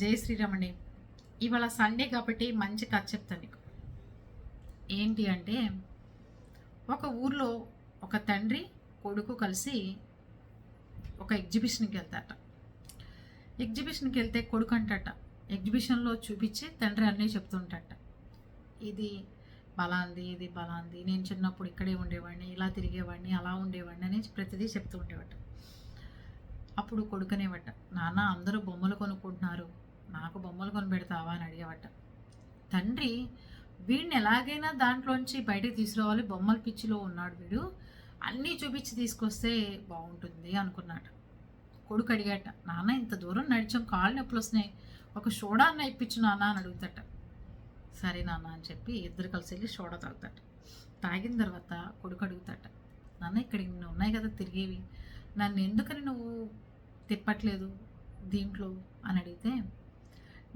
జై శ్రీరామండి ఇవాళ సండే కాబట్టి మంచి కథ చెప్తాను మీకు ఏంటి అంటే ఒక ఊర్లో ఒక తండ్రి కొడుకు కలిసి ఒక ఎగ్జిబిషన్కి వెళ్తారట. ఎగ్జిబిషన్కి వెళ్తే కొడుకు అంటట ఎగ్జిబిషన్లో చూపించి తండ్రి అన్నీ చెప్తుంటట ఇది బలాంది ఇది బలాంది నేను చిన్నప్పుడు ఇక్కడే ఉండేవాడిని ఇలా తిరిగేవాడిని అలా ఉండేవాడిని అని ప్రతిదీ చెప్తూ ఉండేవాడు అప్పుడు కొడుకునేవట నాన్న అందరూ బొమ్మలు కొనుక్కుంటున్నారు నాకు బొమ్మలు కొని పెడతావా అని అడిగేవట. తండ్రి వీడిని ఎలాగైనా దాంట్లోంచి బయటకు తీసుకురావాలి బొమ్మల పిచ్చిలో ఉన్నాడు వీడు అన్నీ చూపించి తీసుకొస్తే బాగుంటుంది అనుకున్నాడు కొడుకు అడిగాట నాన్న ఇంత దూరం నడిచాం కాళ్ళు నొప్పులు వస్తున్నాయి ఒక సోడా అన్న ఇప్పించు నాన్న అని అడుగుతాట. సరే నాన్న అని చెప్పి ఇద్దరు కలిసి వెళ్ళి సోడా తాగుతాట. తాగిన తర్వాత కొడుకు అడుగుతాట నాన్న ఇక్కడ ఇన్ని ఉన్నాయి కదా తిరిగేవి నన్ను ఎందుకని నువ్వు తిప్పట్లేదు దీంట్లో అని అడిగితే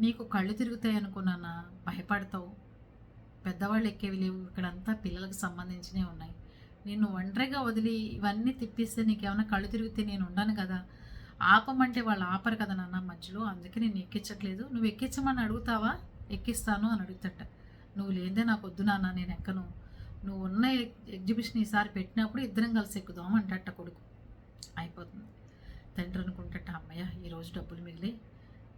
నీకు కళ్ళు తిరుగుతాయి అనుకున్నానా? భయపడతావు. పెద్దవాళ్ళు ఎక్కేవి లేవు. ఇక్కడంతా పిల్లలకు సంబంధించినవి ఉన్నాయి. నేను ఒంటరిగా వదిలి ఇవన్నీ తిప్పిస్తే నీకేమైనా కళ్ళు తిరిగితే నేను ఉండను కదా. ఆపమంటే వాళ్ళు ఆపరు కదా నాన్న మధ్యలో. అందుకే నేను ఎక్కించట్లేదు. నువ్వు ఎక్కించమని అడుగుతావా? ఎక్కిస్తాను అని అడుగుతట. నువ్వు లేదే నాకు వద్దు నాన్న నేను ఎక్కను. నువ్వు ఉన్న ఎగ్జిబిషన్ ఈసారి పెట్టినప్పుడు ఇద్దరం కలిసి ఎక్కుదాం అంటట కొడుకు. అయిపోతుంది. తండ్రి అనుకుంటట అమ్మయ్య ఈరోజు డబ్బులు మిగిలి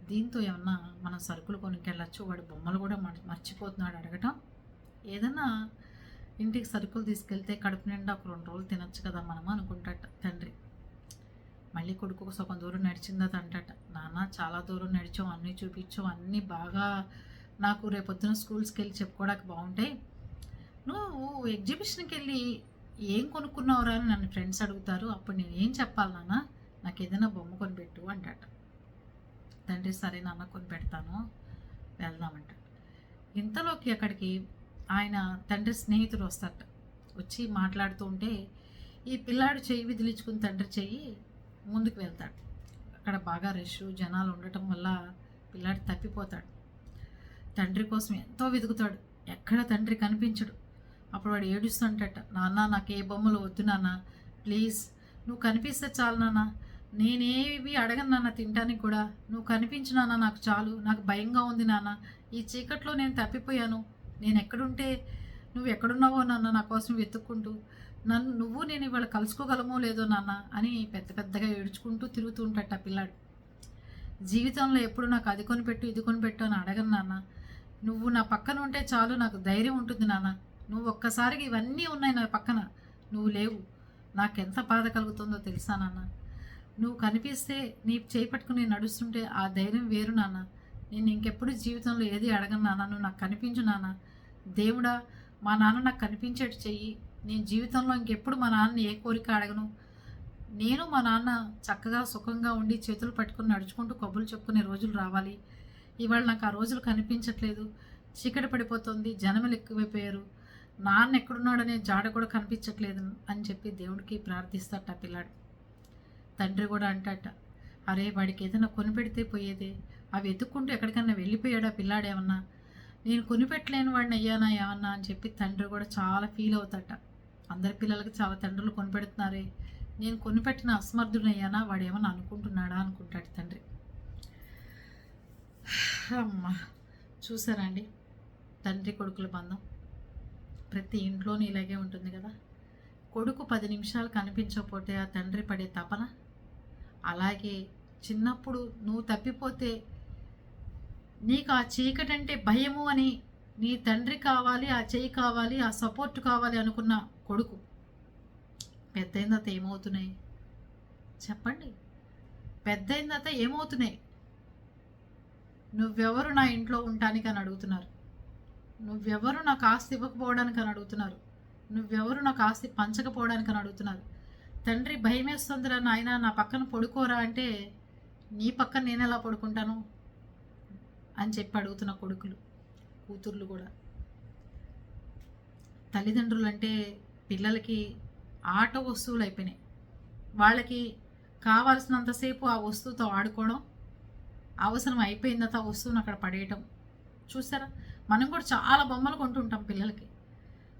దీంతో ఏమన్నా మనం సరుకులు కొనుక్కెళ్ళచ్చు? వాడు బొమ్మలు కూడా మర్చిపోతున్నాడు అడగటం? ఏదైనా ఇంటికి సరుకులు తీసుకెళ్తే కడుపు నిండా ఒక రెండు రోజులు తినొచ్చు కదా మనం అనుకుంటాట తండ్రి. మళ్ళీ కొడుకు సగం దూరం నడిచిందా అంటట. నాన్న చాలా దూరం నడిచాం అన్నీ చూపించాం అన్నీ బాగా నాకు రేపొద్దున స్కూల్స్కి వెళ్ళి చెప్పుకోవడానికి బాగుంటాయి నువ్వు ఎగ్జిబిషన్కి వెళ్ళి ఏం కొనుక్కున్నావురా అని నన్ను ఫ్రెండ్స్ అడుగుతారు. అప్పుడు నేను ఏం చెప్పాలి నాన్న? నాకు ఏదైనా బొమ్మ కొనిపెట్టు అంటాట. తండ్రి సరే నాన్న కొని పెడతాను వెళ్దామంట. ఇంతలోకి అక్కడికి ఆయన తండ్రి స్నేహితుడు వస్తారట. వచ్చి మాట్లాడుతూ ఉంటే ఈ పిల్లాడు చెయ్యి విదిలించుకుని తండ్రి చెయ్యి ముందుకు వెళ్తాడు. అక్కడ బాగా రష్ జనాలు ఉండటం వల్ల పిల్లాడు తప్పిపోతాడు. తండ్రి కోసం ఎంతో వెతుకుతాడు. ఎక్కడ తండ్రి కనిపించడు. అప్పుడు వాడు ఏడుస్తుంటట నాన్న నాకు ఏ బొమ్మలు వద్దు నాన్న. ప్లీజ్ నువ్వు కనిపిస్తే చాలు నాన్న. నేనేవి అడగను నాన్న తినడానికి కూడా. నువ్వు కనిపించు నాన్న నాకు చాలు. నాకు భయంగా ఉంది నాన్న. ఈ చీకట్లో నేను తప్పిపోయాను. నేను ఎక్కడుంటే నువ్వు ఎక్కడున్నావో నాన్న నా కోసం వెతుక్కుంటూ నన్ను నువ్వు నేను ఇవాళ కలుసుకోగలమో లేదో నాన్న అని పెద్ద పెద్దగా ఏడ్చుకుంటూ తిరుగుతూ ఉంటాట ఆ పిల్లాడు. జీవితంలో ఎప్పుడు నాకు అది కొనిపెట్టు ఇది కొనిపెట్టు అని అడగను నాన్న. నువ్వు నా పక్కన ఉంటే చాలు నాకు ధైర్యం ఉంటుంది నాన్న. నువ్వు ఒక్కసారికి ఇవన్నీ ఉన్నాయి నా పక్కన. నువ్వు లేవు. నాకెంత బాధ కలుగుతుందో తెలుసా నాన్న? నువ్వు కనిపిస్తే నీ చేయి పట్టుకుని నడుస్తుంటే ఆ ధైర్యం వేరు నాన్న. నేను ఇంకెప్పుడు జీవితంలో ఏది అడగను నాన్న. నువ్వు నాకు కనిపించు నాన్న. దేవుడా మా నాన్న నాకు కనిపించేట్టు చెయ్యి. నేను జీవితంలో ఇంకెప్పుడు మా నాన్నని ఏ కోరిక అడగను. నేను మా నాన్న చక్కగా సుఖంగా ఉండి చేతులు పట్టుకుని నడుచుకుంటూ కబుర్లు చెప్పుకునే రోజులు రావాలి. ఇవాళ నాకు ఆ రోజులు కనిపించట్లేదు. చీకటి పడిపోతుంది. జనములు ఎక్కువైపోయారు. నాన్న ఎక్కడున్నాడనే జాడ కూడా కనిపించట్లేదు అని చెప్పి దేవుడికి ప్రార్థిస్తాట ఆ పిల్లాడు. తండ్రి కూడా అంటాట అరే వాడికి ఏదైనా కొనిపెడితే పోయేదే? అవి ఎత్తుక్కుంటూ ఎక్కడికన్నా వెళ్ళిపోయాడా పిల్లాడేమన్నా నేను కొనిపెట్టలేని వాడిని అయ్యానా ఏమన్నా? అని చెప్పి తండ్రి కూడా చాలా ఫీల్ అవుతాట. అందరి పిల్లలకి చాలా తండ్రులు కొనిపెడుతున్నారే. నేను కొనిపెట్టిన అసమర్థుని అయ్యానా? వాడు ఏమన్నా అనుకుంటున్నాడా? అనుకుంటాడు తండ్రి. అమ్మా చూసారండి తండ్రి కొడుకుల బంధం. ప్రతి ఇంట్లోనూ ఇలాగే ఉంటుంది కదా? కొడుకు పది నిమిషాలు కనిపించకపోతే ఆ తండ్రి పడే తపన? అలాగే చిన్నప్పుడు నువ్వు తప్పిపోతే నీకు ఆ చీకటి అంటే భయము అని నీ తండ్రి కావాలి ఆ చేయి కావాలి ఆ సపోర్ట్ కావాలి అనుకున్న కొడుకు. పెద్దయిన తర్వాత ఏమవుతున్నాయి? చెప్పండి. పెద్దయిన తర్వాత ఏమవుతున్నాయి? నువ్వెవరు నా ఇంట్లో ఉండటానికి అని అడుగుతున్నారు. నువ్వెవరు నాకు ఆస్తి ఇవ్వకపోవడానికి అని అడుగుతున్నారు. నువ్వెవరు నాకు ఆస్తి పంచకపోవడానికి అని అడుగుతున్నారు. తండ్రి భయమేస్తుందిరా నాయన నా పక్కన పడుకోరా అంటే నీ పక్కన నేను ఎలా పడుకుంటాను? అని చెప్పి అడుగుతున్న కొడుకులు కూతుర్లు కూడా. తల్లిదండ్రులు అంటే పిల్లలకి ఆట వస్తువులు అయిపోయినాయి. వాళ్ళకి కావాల్సినంతసేపు ఆ వస్తువుతో ఆడుకోవడం అవసరం అయిపోయిన తర్వాత ఆ వస్తువుని అక్కడ పడేయటం. చూసారా? మనం కూడా చాలా బొమ్మలు కొంటుంటాం పిల్లలకి.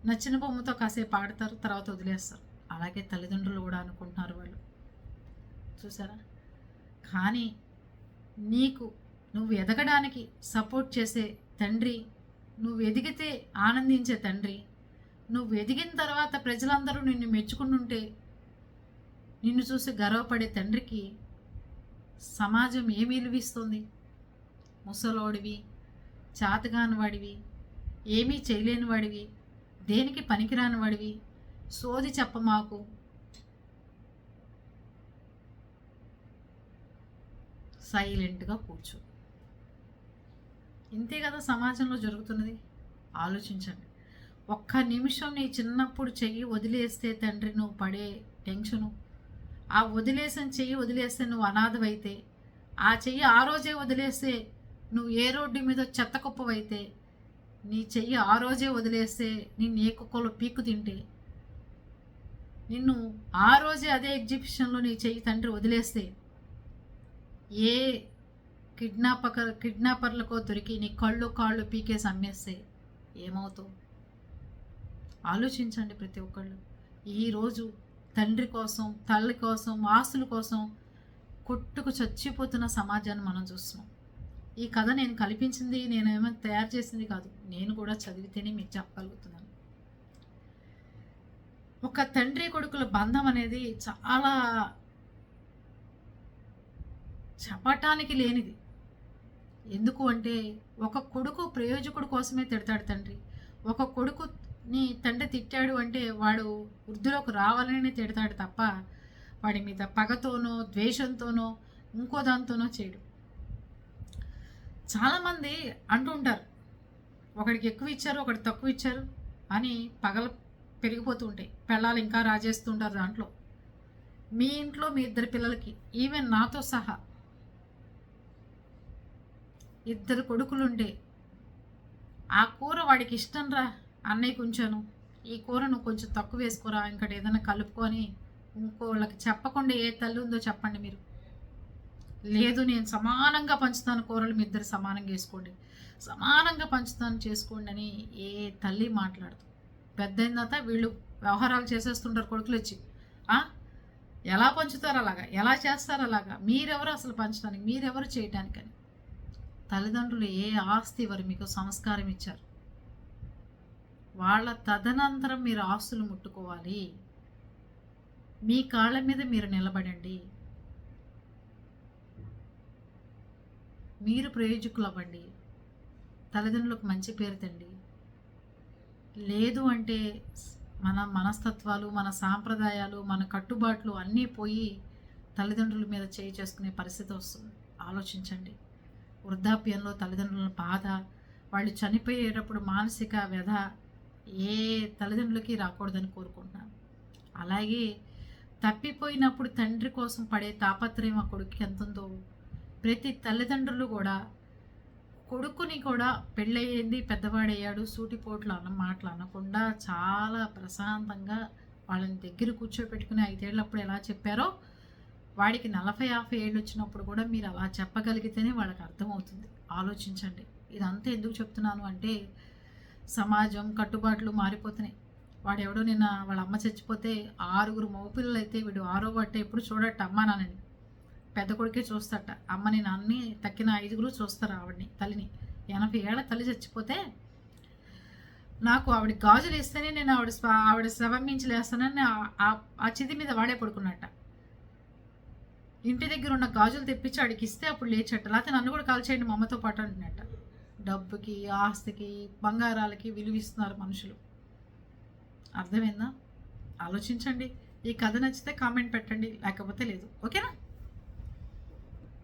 నచ్చిన బొమ్మతో కాసేపు ఆడతారు తర్వాత వదిలేస్తారు. అలాగే తల్లిదండ్రులు కూడా అనుకుంటున్నారు వాళ్ళు. చూసారా? కానీ నీకు నువ్వు ఎదగడానికి సపోర్ట్ చేసే తండ్రి నువ్వు ఎదిగితే ఆనందించే తండ్రి నువ్వు ఎదిగిన తర్వాత ప్రజలందరూ నిన్ను మెచ్చుకుంటుంటే నిన్ను చూసి గర్వపడే తండ్రికి సమాజం ఏమి విలువిస్తుంది ముసలోడివి చాతగాని వాడివి ఏమీ చేయలేని వాడివి దేనికి పనికిరాని వాడివి సోది చెప్ప మాకు. సైలెంట్గా కూర్చో. ఇంతే కదా సమాజంలో జరుగుతున్నది? ఆలోచించండి. ఒక్క నిమిషం నీ చిన్నప్పుడు చెయ్యి వదిలేస్తే తండ్రి నువ్వు పడే టెన్షను ఆ వదిలేసిన చెయ్యి వదిలేస్తే నువ్వు అనాథవైతే ఆ చెయ్యి ఆ రోజే వదిలేస్తే నువ్వు ఏ రోడ్డు మీద చెత్త కుప్పవైతే నీ చెయ్యి ఆ రోజే వదిలేస్తే నేను ఏ కుక్కలో పీక్కు తింటే నిన్ను ఆ రోజే అదే ఎగ్జిబిషన్లో నీ చెయ్యి తండ్రి వదిలేస్తే ఏ కిడ్నాపక కిడ్నాపర్లకో దొరికి నీ కళ్ళు కాళ్ళు పీకేసి అమ్మేస్తే ఏమవుతావు? ఆలోచించండి ప్రతి ఒక్కళ్ళు. ఈరోజు తండ్రి కోసం తల్లి కోసం ఆస్తుల కోసం కొట్టుకు చచ్చిపోతున్న సమాజాన్ని మనం చూస్తున్నాం. ఈ కథ నేను కల్పించింది నేను తయారు చేసింది కాదు. నేను కూడా చదివితేనే మీకు చెప్పగలుగుతున్నాను. ఒక తండ్రి కొడుకుల బంధం అనేది చాలా చెప్పటానికి లేనిది. ఎందుకు అంటే ఒక కొడుకు ప్రయోజకుడు కోసమే తిడతాడు తండ్రి. ఒక కొడుకుని తండ్రి తిట్టాడు అంటే వాడు వృద్ధిలోకి రావాలని తిడతాడు తప్ప వాడి మీద పగతోనో ద్వేషంతోనో ఇంకో దాంతోనో చేయడు. చాలామంది అంటుంటారు ఒకడికి ఎక్కువ ఇచ్చారు ఒకటి తక్కువ ఇచ్చారు అని పగల పెరిగిపోతూ ఉంటాయి పెళ్ళాలు ఇంకా రాజేస్తుంటారు దాంట్లో. మీ ఇంట్లో మీ ఇద్దరు పిల్లలకి ఈవెన్ నాతో సహా ఇద్దరు కొడుకులుండే ఆ కూర వాడికి ఇష్టం రా అన్నయ్య కొంచెను. ఈ కూరను కొంచెం తక్కువ వేసుకోరా ఇంకటి ఏదైనా కలుపుకొని ఇంకోళ్ళకి చెప్పకుండా ఏ తల్లి ఉందో చెప్పండి మీరు. లేదు నేను సమానంగా పంచుతాను కూరలు మీ ఇద్దరు సమానంగా వేసుకోండి. సమానంగా పంచుతాను చేసుకోండి అని ఏ తల్లి మాట్లాడుతుంది పెద్ద అయిన తర్వాత వీళ్ళు వ్యవహారాలు చేసేస్తుంటారు కొడుకులు వచ్చి. ఎలా పంచుతారు అలాగా? ఎలా చేస్తారు అలాగా? మీరెవరు అసలు పంచడానికి? మీరెవరు చేయటానికని? తల్లిదండ్రులు ఏ ఆస్తి వారు మీకు సంస్కారం ఇచ్చారు? వాళ్ళ తదనంతరం మీరు ఆస్తులు ముట్టుకోవాలి. మీ కాళ్ళ మీద మీరు నిలబడండి. మీరు ప్రయోజకులు అవ్వండి తల్లిదండ్రులకు మంచి పేరు తండి. లేదు అంటే మన మనస్తత్వాలు మన సాంప్రదాయాలు మన కట్టుబాట్లు అన్నీ పోయి తల్లిదండ్రుల మీద చేయి చేసుకునే పరిస్థితి వస్తుంది. ఆలోచించండి. వృద్ధాప్యంలో తల్లిదండ్రుల బాధ వాళ్ళు చనిపోయేటప్పుడు మానసిక వ్యధ ఏ తల్లిదండ్రులకి రాకూడదని కోరుకుంటున్నాను. అలాగే తప్పిపోయినప్పుడు తండ్రి కోసం పడే తాపత్రయం ఆ కొడుకు ఎంత ఉందో ప్రతి తల్లిదండ్రులు కూడా కొడుకుని కూడా పెళ్ళయ్యింది పెద్దవాడయ్యాడు సూటిపోట్లు అన్న మాటలు అనకుండా చాలా ప్రశాంతంగా వాళ్ళని దగ్గర కూర్చోబెట్టుకుని ఐదేళ్ళప్పుడు ఎలా చెప్పారో వాడికి నలభై యాభై ఏళ్ళు వచ్చినప్పుడు కూడా మీరు అలా చెప్పగలిగితేనే వాళ్ళకి అర్థమవుతుంది. ఆలోచించండి. ఇదంతా ఎందుకు చెప్తున్నాను అంటే సమాజం కట్టుబాట్లు మారిపోతున్నాయి. వాడెవడో నిన్న వాళ్ళ అమ్మ చచ్చిపోతే ఆరుగురు మగపిల్లలు అయితే వీడు ఆరో బట్టే ఎప్పుడు చూడట అమ్మ పెద్ద కొడుకే చూస్తాట అమ్మని నాన్నని తక్కిన ఐదుగురు చూస్తారు ఆవిడని తల్లిని. ఎనభై ఏళ్ళ తల్లి చచ్చిపోతే నాకు ఆవిడ గాజులు ఇస్తేనే నేను ఆవిడ ఆవిడ శవం మించి లేస్తానని ఆ చితి మీద వాడే పడుకున్నట్ట. ఇంటి దగ్గర ఉన్న గాజులు తెప్పించి ఆడికి ఇస్తే అప్పుడు లేచట. లేకపోతే నన్ను కూడా కాల్చేయండి మా అమ్మతో పాటు అంటున్నట్ట. డబ్బుకి ఆస్తికి బంగారాలకి విలువిస్తున్నారు మనుషులు. అర్థమైందా? ఆలోచించండి. ఈ కథ నచ్చితే కామెంట్ పెట్టండి. లేకపోతే లేదు. ఓకేనా?